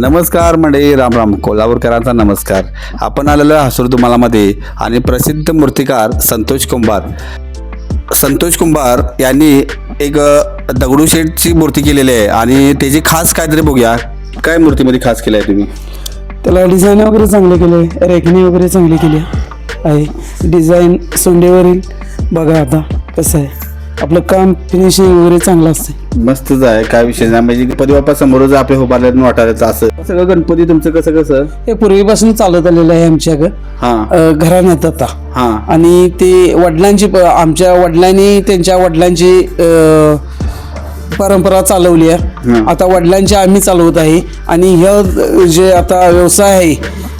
नमस्कार मंडळी राम राम. कोल्हापूरकरांचा नमस्कार. आपण आलेलो हसूर दुमालामध्ये आणि प्रसिद्ध मूर्तिकार संतोष कुंभार. संतोष कुंभार यांनी एक दगडूशेठची मूर्ती केलेली आहे आणि त्याची खास काहीतरी बघूया. काय मूर्तीमध्ये खास केलं आहे तुम्ही? त्याला डिझाईन वगैरे चांगले केले रेखणी वगैरे चांगली केली आहे. डिझाईन सोंडेवरील. बघा आता कसं आहे. आपलं काम फिनिशिंग वगैरे चांगलं असते मस्तच आहे काय विषय नाही. म्हणजे गणपती बाप्पा समोरच आपले उभारले वाटायचं असं. सगळं गणपती तुमचं कसं कसं? हे पूर्वीपासून चालत आलेलं आहे आमच्याकडं. हां. घराण्यात आता. हां. आणि ते वडिलांची प- आमच्या वडिलांनी त्यांच्या वडिलांची अं, परंपरा चालवली आहे. हं. आता वडिलांची आम्ही चालवत आहे. आणि ह्या जे आता व्यवसाय आहे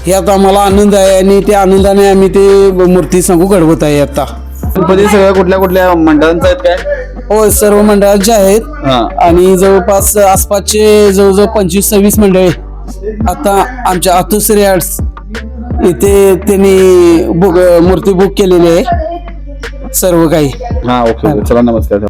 ह्यात आम्हाला आनंद आहे आणि त्या आनंदाने आम्ही ते मूर्ती सांगू घडवत आहे आता. गणपती सगळ्या कुठल्या कुठल्या मंडळांचं आहेत काय? हो सर्व मंडळाचे आहेत हां. आणि जवळपास आसपासचे जवळजवळ पंचवीस सव्वीस मंडळे आता आमच्या आतुश्री आर्ट्स इथे त्यांनी बुक मूर्ती बुक केलेली आहे. सर्व काही. हा ओके ओके. चला नमस्कार.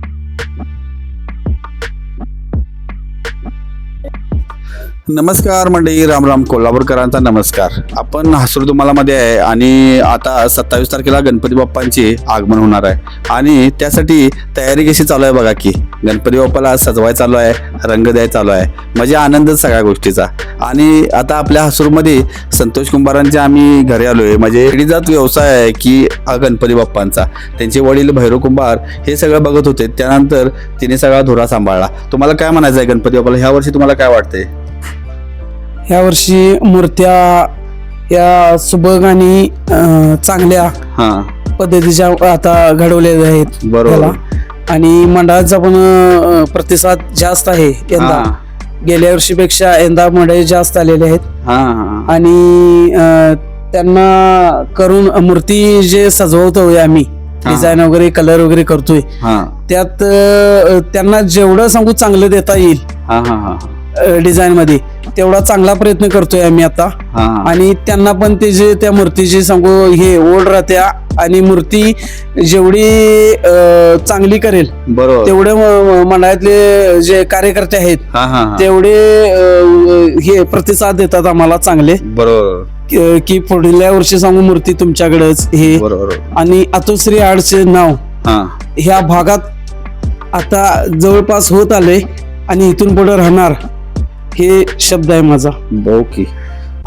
नमस्कार मंडळी राम राम कोल्हापूरकरांचा नमस्कार. आपण हसूरदुमालामध्ये आहे आणि आता सत्तावीस तारखेला गणपती बाप्पांचे आगमन होणार आहे. आणि त्यासाठी तयारी कशी चालू आहे बघा की. गणपती बाप्पाला सजवाय चालू आहे रंग द्याय चालू आहे. म्हणजे आनंदच सगळ्या गोष्टीचा. आणि आता आपल्या हसूरमध्ये संतोष कुंभारांच्या आम्ही घरी आलो आहे म्हणजे पिढीजात व्यवसाय आहे की हा गणपती बाप्पांचा. त्यांचे वडील भैरव कुंभार हे सगळं बघत होते. त्यानंतर तिने सगळा धुरा सांभाळला. तुम्हाला काय म्हणायचं आहे गणपती बाप्पाला? ह्या वर्षी तुम्हाला काय वाटतंय? ह्या वर्षी मूर्त्या या सुबक आणि अं, चांगल्या हा पद्धतीच्या आता घडवलेल्या आहेत बरोबर. त्याला. आणि मंडळाचा पण अं, प्रतिसाद जास्त आहे यंदा हा. गेल्या वर्षीपेक्षा यंदा मंडळी जास्त आलेले आहेत हा हा आणि अ, त्यांना करून मूर्ती जे सजवतोय आम्ही. डिझाईन वगैरे कलर वगैरे करतोय हा त्यात अ, त्यांना जेवढं सांगू चांगलं देता येईल हा हा हा डिझाईन मध्ये तेवढा चांगला प्रयत्न करतोय आम्ही आता. हा. आणि त्यांना पण ते जे त्या मूर्तीची सांगू हे ओढ राहत्या आणि मूर्ती जेवढी चांगली करेल बरोबर. तेवढे मंडळातले जे कार्यकर्ते आहेत तेवढे हे प्रतिसाद देतात आम्हाला चांगले. बरोबर. की- पुढल्या वर्षी सांगू मूर्ती तुमच्याकडेच हे. आणि अतुश्री आर्टचे नाव हा. ह्या भागात आता जवळपास होत आले आणि इथून पुढे राहणार. हे शब्द आहे माझा. ओके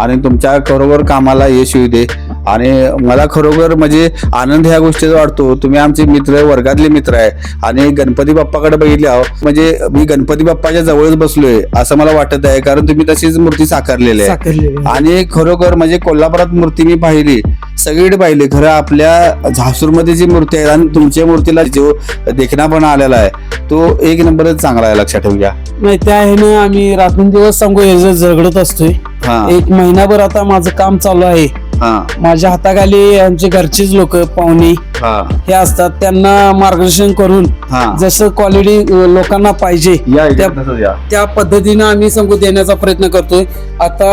आणि तुमच्या खरोखर कामाला यश येऊ दे. आणि मला खरोखर म्हणजे आनंद ह्या गोष्टीचा वाटतो. तुम्ही आमचे मित्र वर्गातले मित्र आहे. आणि गणपती बाप्पाकडे बघितले आहो म्हणजे मी गणपती बाप्पाच्या जवळच बसलोय असं मला वाटत आहे. कारण तुम्ही तशीच मूर्ती साकारलेली आहे. आणि खरोखर म्हणजे कोल्हापुरात मूर्ती मी पाहिली सगळीकडे पाहिली. खरं आपल्या झासूरमध्ये जी मूर्ती आहे आणि तुमच्या मूर्तीला जो देखणापणा आलेला आहे तो एक नंबरच चांगला आहे लक्षात ठेवूया नाही त्या ह्यानं आम्ही रात्रंदिवस सांगू हे जे झगडत असतोय हा. एक महिनाभर आता माझं काम चालू आहे. हा. माझ्या हाताखाली आमचे घरचीच लोक पाहुणे हा. हे असतात. त्यांना मार्गदर्शन करून हा. जसं क्वालिटी लोकांना पाहिजे या त्या- तसंच या. त्या पद्धतीनं आम्ही सांगू देण्याचा प्रयत्न करतोय. आता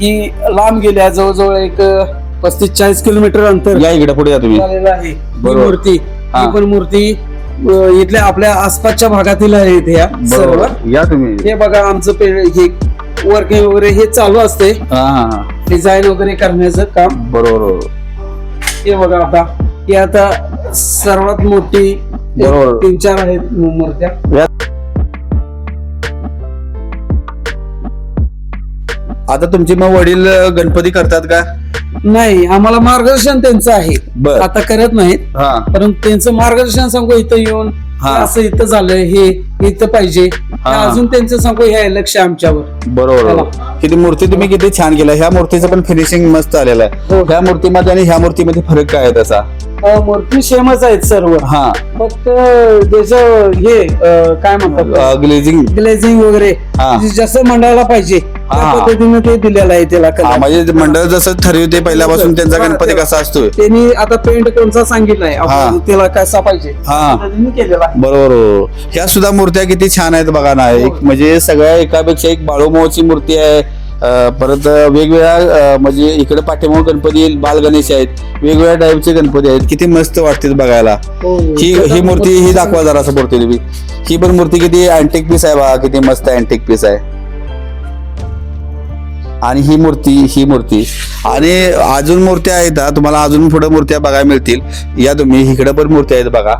ही लांब गेल्या जवळजवळ एक पस्तीस चाळीस किलोमीटर अंतर या इकडे पुढे या तुम्ही. झालेलं आहे. ही बरोबर. मूर्ती हा. ही पण मूर्ती अ, इथल्या आपल्या आसपासच्या भागातील आहेत ह्या सर्व बरोबर. या तुम्ही. हे बघा आमचं पे- हे वर्किंग वगैरे हे चालू असते. हा डिझाईन वगैरे करण्याचं काम. बरोबर हे बघा आता ही आता सर्वात मोठी बरोबर. तीन चार आहेत मूर्त्या आता तुमचे मग वडील अ, गणपती करतात का? नाही आम्हाला मार्गदर्शन त्यांचं आहे. बर. आता करत नाहीत. हा. परंतु त्यांचं मार्गदर्शन सांगू इथं येऊन हा. असं इथं झालंय हे. इथं पाहिजे. हा. अजून त्यांचं सांगू हे लक्ष आमच्यावर. बरोबर किती मूर्ती तुम्ही किती छान केल्या ह्या मूर्तीचं पण फिनिशिंग मस्त आलेलं आहे हो. ह्या मूर्तीमध्ये आणि ह्या मूर्तीमध्ये फरक काय आहे त्याचा अ, मूर्ती सेमच आहेत सर्व हा फक्त त्याचं हे अ, काय म्हणतात ग्लेझिंग ग्लेझिंग वगैरे हा. जसं मंडळाला पाहिजे त्या हा. पद्धतीने ते दिलेलं आहे त्याला हा कलर म्हणजे मंडळ जसं ठरवते पहिल्यापासून त्यांचा गणपती कसा असतोय त्यांनी आता पेंट कोणचा सांगितलाय आपण हा. त्याला कसा पाहिजे हा. केलेला आहे. बरोबर हो. ह्या सुद्धा मूर्त्या किती छान आहेत बघा ना एक म्हणजे सगळ्या एकापेक्षा एक बाळूमावची मूर्ती आहे परत वेगवेगळ्या म्हणजे इकडे पाठीमाग गणपती बाल गणेश आहेत. वेगवेगळ्या टाईपचे गणपती आहेत. किती मस्त वाटते बघायला. हो. ही ही मूर्ती ही दाखवा जरा असं मूर्ती तुम्ही ही पण मूर्ती किती अँटिक पीस आहे बघा किती मस्त अँटिक पीस आहे. आणि ही मूर्ती ही मूर्ती. आणि अजून मूर्त्या आहेत हा. तुम्हाला अजून पुढे मूर्त्या बघायला मिळतील. या तुम्ही इकडे पण मूर्त्या आहेत बघा.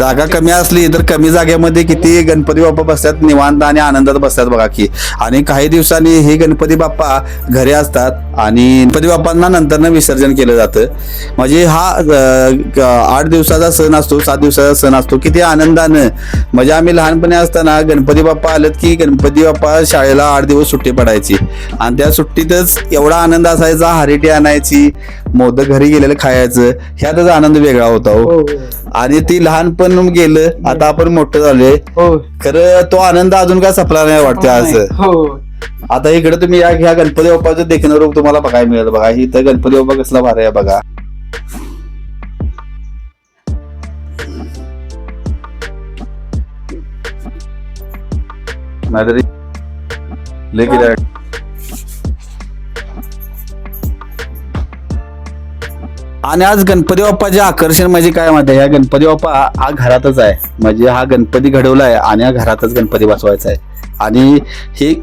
जागा कमी असली तर कमी जागेमध्ये किती गणपती बाप्पा बसतात निवांत आणि आनंदात बसतात बघा की. आणि काही दिवसांनी हे गणपती बाप्पा घरी असतात आणि गणपती बाप्पांना नंतर विसर्जन केलं जातं. म्हणजे हा आठ दिवसाचा सण असतो सात दिवसाचा सण असतो. किती आनंदानं. म्हणजे आम्ही लहानपणी असताना गणपती बाप्पा आलेत की गणपती बाप्पा शाळेला आठ दिवस सुट्टी पडायची. आणि त्या सुट्टीतच एवढा आनंद असायचा हरिटी आणायची मोदक घरी गेलेलं खायचं. ह्यातच आनंद वेगळा होता हो. हो, हो. आणि ती लहानपण गेलं आता आपण मोठं झालोय. हो खरं तो आनंद अजून काय संपला नाही वाटतं असं हो आता इकडे तुम्ही या ह्या गणपती बाप्पाचं देखणं रूप तुम्हाला बघायला मिळेल बघा. ही तर गणपती बाप्पा कसला भारी आहे बघा. नाहीतरी. लय किती आणि आज गणपती बाप्पाचे आकर्षण म्हणजे काय माहिती आहे? ह्या गणपती बाप्पा हा घरातच आहे. म्हणजे हा गणपती घडवला आहे आणि हा घरातच गणपती बसवायचा आहे. आणि ही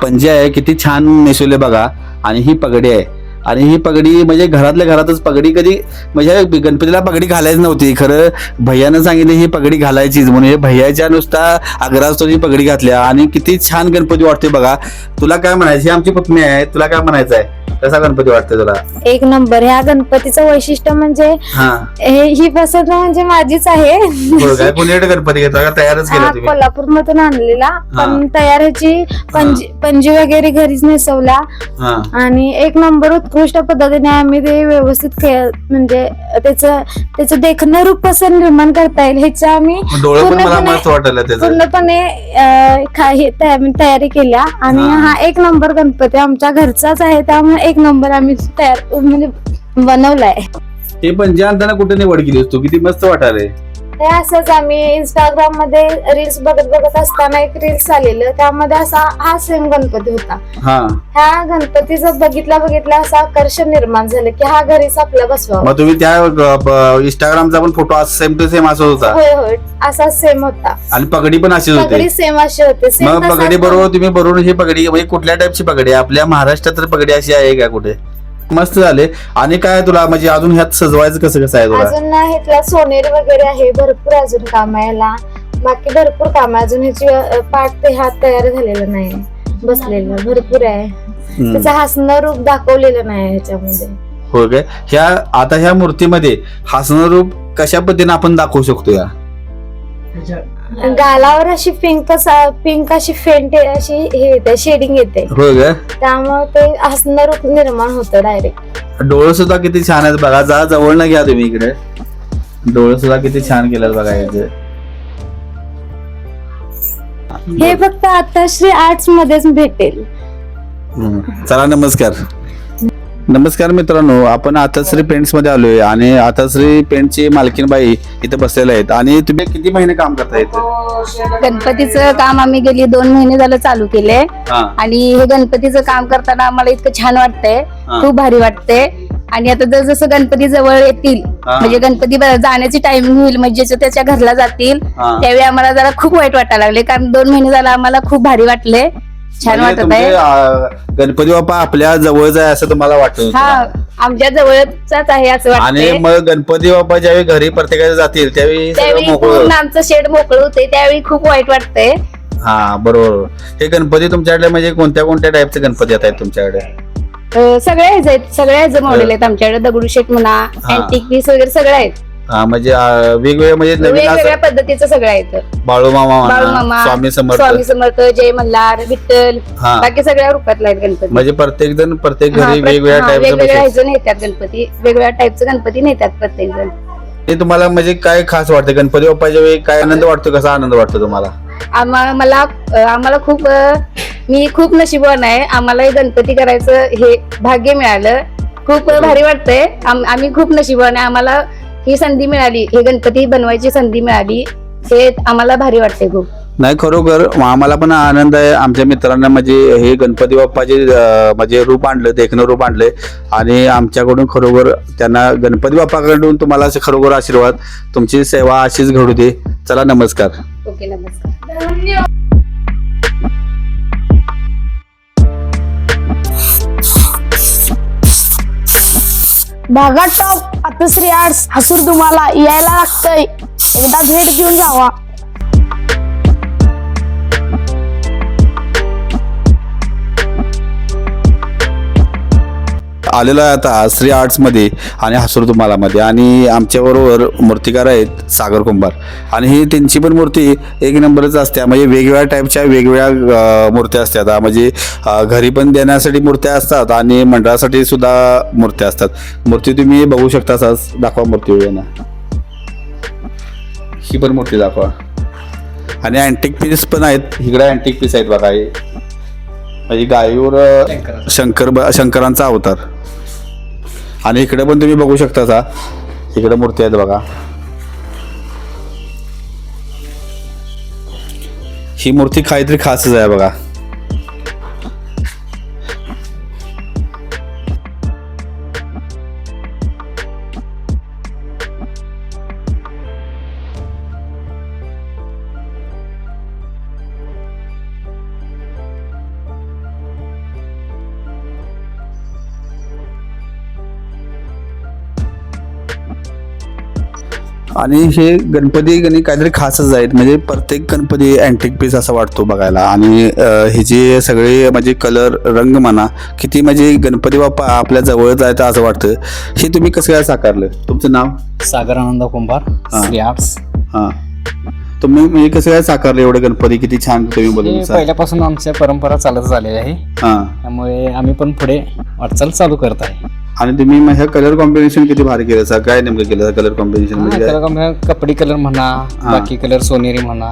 पंजे आहे किती छान नेसवले बघा. आणि ही पगडी आहे. आणि ही पगडी म्हणजे घरातल्या घरातच पगडी कधी म्हणजे गणपतीला पगडी घालायची नव्हती. खरं भैयानं सांगितलं ही पगडी घालायचीच. म्हणून हे भैयाच्या नुसता आग्रहास्तव ही पगडी घातल्या. आणि किती छान गणपती वाटते बघा. तुला काय म्हणायचं? ही आमची पत्नी आहे. तुला काय म्हणायचं आहे? कसा गणपती वाटते तुला? एक नंबर. ह्या गणपतीचं वैशिष्ट्य म्हणजे हा. हे ही पसंत म्हणजे माझीच आहे. काय? पुण्याकडे गणपती घेतला का तयारच केला हा तुम्ही? कोल्हापूर मधून आणलेला पण तयार ह्याची पंजी पंजी वगैरे घरीच नेसवल्या हा. आणि एक नंबर उत्कृष्ट पद्धतीने आम्ही ते व्यवस्थित खेळ म्हणजे त्याचं त्याचं देखणं रूप कसं निर्माण करता येईल. ह्याच्या आम्ही डोळे पण मला पूर्णपणे- मस्त वाटलं त्याचं. पूर्णपणे अं, खा- हे तया- तयारी केल्या. आणि हा. हा एक नंबर गणपती आमच्या घरचाच आहे. त्यामुळे एक नंबर आम्ही तयार म्हणजे बनवलाय. हे पण जे आणताना कुठे निवड केली असतो किती मस्त वाटायलंय हे असंच आम्ही इंस्टाग्राममध्ये रील्स बघत बघत असताना एक रील्स आलेलं. त्यामध्ये असा हा सेम गणपती होता. हा. ह्या गणपतीचं बघितल्या बघितल्या असं आकर्षण निर्माण झालं की हा घरीच आपला बसवा. मग तुम्ही त्या इंस्टाग्रामचा पण फोटो सेम टू सेम असं होता? होय होय. असा सेम होता. आणि पगडी पण अशीच होती? पगडी सेम अशी होते. मग तसाच पगडी बरोबर तुम्ही बरोबर ही पगडी म्हणजे कुठल्या टाईपची पगडी आहे? आपल्या महाराष्ट्रात तर पगडी अशी आहे का कुठे? मस्त झाले. आणि काय तुला म्हणजे अजून ह्यात सजवायचं कसं कसं आहे तुला? अजून ना ह्यातला सोनेरी वगैरे आहे भरपूर अजून काम आहे याला. बाकी भरपूर काम आहे. अजून ह्याची अ, पाठ ते हात तयार झालेलं नाही. बसलेलं भरपूर आहे. हम्म. त्याचं हसणं रूप दाखवलेलं नाही ह्याच्यामध्ये. होय काय ह्या आता ह्या मूर्तीमध्ये हसणं रूप कशा पद्धतीने आपण दाखवू शकतो या? गालावर अशी पिंक पिंक अशी फेंट अशी हे येते शेडिंग येते. होय त्यामुळे ते हसणं रूप निर्माण होतं डायरेक्ट डोळे सुद्धा किती छान आहेत बघा. जा जवळ न घ्या तुम्ही इकडे. डोळे सुद्धा किती छान केलेत बघा याचे. हे फक्त आता श्री आर्ट्स मध्येच भेटेल. हम्म. चला नमस्कार. नमस्कार मित्रांनो आपण आताश्री पेंट्समध्ये आलोय आणि आताश्री पेंटची मालकीनबाई इथे बसलेल्या आहेत. आणि तुम्ही किती महिने काम करता इथे? गणपतीचं काम आम्ही गेली दोन महिने झालं चालू केले आणि हे गणपतीचं काम करताना आम्हाला इतकं छान वाटतंय. खूप भारी वाटतंय. आणि आता जर जसं गणपती जवळ येतील. म्हणजे गणपती जाण्याची टायमिंग होईल म्हणजे त्याच्या घरला जातील. त्यावेळी आम्हाला जरा खूप वाईट वाटायला लागले कारण दोन महिने झाला आम्हाला खूप भारी वाटले छान म्हणजे वाटत आहे. आ, गणपती बाप्पा आपल्या जवळच आहे असं तुम्हाला वाटत हा होतं. आमच्या जवळचाच आहे असं आणि वाटतंय. मग गणपती बाप्पा ज्यावेळी घरी प्रत्येकाच्या जातील त्यावेळी सगळं त्यावेळी मोकळं पूर्ण आमचं शेड मोकळं होते त्यावेळी खूप वाईट वाटतंय. हा बरोबर हे गणपती तुमच्याकडे म्हणजे कोणत्या कोणत्या टाईपचे गणपती येत आहेत तुमच्याकडे? अं, सगळे ह्याचे आहेत सगळ्या ह्याचे मॉडेल आहेत आमच्याकडे दगडूशेठ म्हणा हा. अँटिक पीस वगैरे सगळे आहेत. हा म्हणजे आ, वेगवेगळे म्हणजे नवीन वेगवेगळ्या असं पद्धतीचं सगळं आहे बाळूमामा म्हणा, बाळूमामा स्वामी समर्थ. स्वामी समर्थ जय मल्हार विठ्ठल हा. बाकी सगळ्या रूपातला आहेत गणपती. म्हणजे प्रत्येक जण प्रत्येक हा, घरी प्रत- वेगवेगळ्या हा, वेगवेगळ्या टाईपचे ह्याचं नेतात गणपती. वेगवेगळ्या टाईपचं गणपती नेतात प्रत्येक जण. ते तुम्हाला म्हणजे काय खास वाटतं? गणपती बाप्पाच्या वेळी काय आनंद वाटतो कसा आनंद वाटतो तुम्हाला? आम्हा मला अं, आम्हाला खूप अं, मी खूप नशीबवान आहे. आम्हाला हे गणपती करायचं हे भाग्य मिळालं. खूप भारी वाटतंय. आम- आम्ही खूप नशीबवान आहे. आम्हाला ही संधी मिळाली हे गणपती बनवायची संधी मिळाली हे आम्हाला भारी वाटते खूप नाही खरोखर आम्हाला पण आनंद आहे. आमच्या मित्रांना म्हणजे हे गणपती बाप्पाचे म्हणजे रूप आणलं देखणं रूप आणलंय. आणि आमच्याकडून खरोखर त्यांना गणपती बाप्पाकडून तुम्हाला असे खरोखर आशीर्वाद तुमची सेवा अशीच घडू दे. चला नमस्कार. ओके नमस्कार. भागा टॉप आतश्री आर्ट्स हसूर तुम्हाला यायला लागतंय. एकदा भेट देऊन जावा. आलेलो आहे आता श्री आर्ट्समध्ये आणि हसूर तुम्हालामध्ये. आणि आमच्याबरोबर मूर्तिकार आहेत सागर कुंभार. आणि ही त्यांची पण मूर्ती एक नंबरच असते. म्हणजे वेगवेगळ्या टाईपच्या वेगवेगळ्या मूर्त्या असतात. म्हणजे घरी पण देण्यासाठी मूर्त्या असतात आणि मंडळासाठी सुद्धा मूर्त्या असतात. मूर्ती तुम्ही बघू शकता सहज दाखवा मूर्ती यांना ही पण मूर्ती दाखवा. आणि अँटिक पीस पण आहेत. इकडे अँटिक पीस आहेत बघा हे. म्हणजे गायीवर अं, शंकर शंकरांचा अवतार. आणि इकडे पण तुम्ही बघू शकता सा इकडे मूर्ती आहेत बघा. ही मूर्ती काहीतरी खासच आहे बघा. आणि हे गणपती गणी काहीतरी खासच आहेत. म्हणजे प्रत्येक गणपती अँटिक पीस असं वाटतो बघायला. आणि हे जे सगळे म्हणजे कलर रंग म्हणा किती म्हणजे गणपती बाप्पा आपल्या जवळच आहे असं वाटतं हे तुम्ही कसं काय साकारलं? तुमचं नाव? सागर आनंद कुंभार आर्ट्स हां. तुम्ही म्हणजे कसं काय साकारलं एवढे गणपती? किती छान तुम्ही बोलून पहिल्यापासून आमच्या परंपरा चालत झालेली आहे. हां. त्यामुळे आम्ही पण पुढे वाटचाल चालू करत आहे. आणि तुम्ही मग ह्या कलर कॉम्बिनेशन किती भारी केलं? सर काय नेमकं केलं कलर कॉम्बिनेशन कपडी कलर म्हणा बाकी कलर सोनेरी म्हणा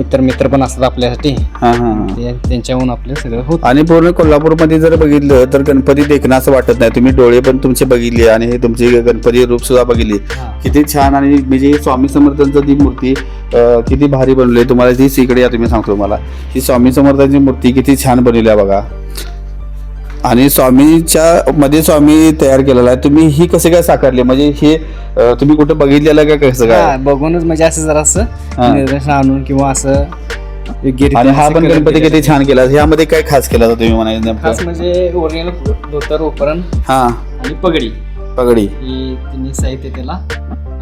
इतर मित्र पण असतात आपल्यासाठी. हां हां हां. ते त्यांच्याहून आपलं सगळं होत. आणि पूर्ण कोल्हापूरमध्ये जर बघितलं तर गणपती देखणं असं वाटत नाही. तुम्ही डोळे पण तुमचे बघितले आणि हे तुमची गणपती रूप सुद्धा बघितली. हा. किती छान आणि म्हणजे स्वामी समर्थांचं ती मूर्ती अं, किती भारी बनवली. तुम्हाला ती इकडे या तुम्ही सांगतो मला. ही स्वामी समर्थांची मूर्ती किती छान बनवली आहे बघा. आणि स्वामीच्या मध्ये स्वामी तयार केलेला आहे. तुम्ही ही कसे काय साकारली? म्हणजे हे अं, तुम्ही कुठं बघितलेलं का कसं हा, काय बघूनच म्हणजे असं हा. जरासं निर्देशन आणून किंवा असं योग्य आणि हा पण असं गणपती किती छान केला. ह्यामध्ये काय खास केला होता तुम्ही म्हणायचं खास नेमकं म्हणजे ओरिजिनल धोतर उपरण हा. आणि पगडी. पगडी. ही तिन्ही साहित्य त्याला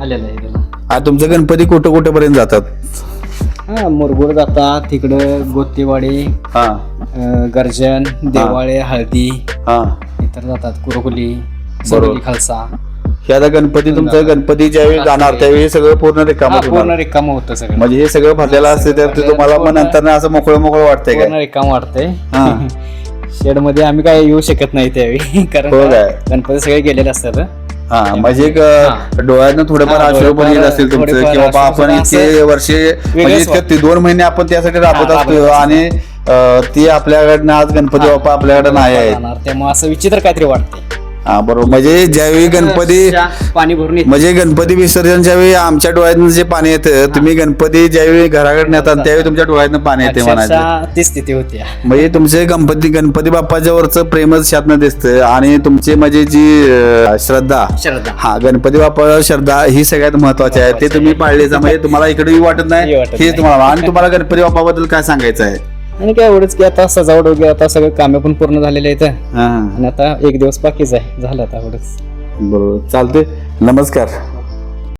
आलेलं आहे त्याला. हा तुमचं गणपती कुठं कुठं पर्यंत जातात? हा मुरगुड जातात तिकडं गोतेवाडी. हा. अं, गर्जन देवाळे हळदी हा. इतर जातात. कुरकुली बरोबर. सरोली खालसा. हे आता गणपती तुमचं गणपती ज्यावेळी जाणार त्यावेळी सगळं पूर्ण हा, रिकामं पूर्ण होणार. रिकाम होतं सगळं. म्हणजे हे सगळं भरलेलं असते तर ते तुम्हाला मग नंतर असं मोकळं मोकळं वाटतंय पूर्ण काय रिकाम वाटतंय. हा. शेडमध्ये आम्ही काय येऊ शकत नाही त्यावेळी. कारण हो का काय? गणपती सगळे गेलेले असतात हा. म्हणजे एक डोळ्यानं थोडंफार हा, आश्रय पण येत थोडंफार- असेल तुमचं थोडंफार की बाबा आपण सुद्धा इतके वर्षे म्हणजे इतके. ते दोन महिने आपण त्यासाठी राबत हा, असतो राबत आणि ती आपल्याकडनं आज गणपती बाप्पा आपल्याकडे नाही जाणार. त्यामुळे असं विचित्र काहीतरी वाटतंय. हा बरोबर. म्हणजे ज्यावेळी गणपती पाणी भरून येतं. म्हणजे गणपती विसर्जनच्या वेळी आमच्या डोळ्यातून जे पाणी येतं तुम्ही गणपती ज्यावेळी घराकडे नेतात त्यावेळी तुमच्या डोळ्यातून पाणी येते म्हणायचं. अक्षरशः ती स्थिती होती. म्हणजे तुमचे गणपती गणपती बाप्पाच्या वरचं प्रेमच शातनं दिसतं आणि तुमचे म्हणजे जी अं, श्रद्धा श्रद्धा. हा गणपती बाप्पा श्रद्धा ही सगळ्यात महत्वाची आहे. ते तुम्ही पाळले म्हणजे तुम्हाला इकडेही वाटत नाही. हे वाटत हे नाही. तुम्हाला आणि तुम्हाला गणपती बाप्पाबद्दल काय सांगायचं आहे? आणि काय एवढंच की आता सजावट वगैरे आता सगळं कामे पण पूर्ण झालेले आहेत. हा. आणि आता एक दिवस बाकीच आहे. झालं आता एवढंच. बरोबर. चालते नमस्कार.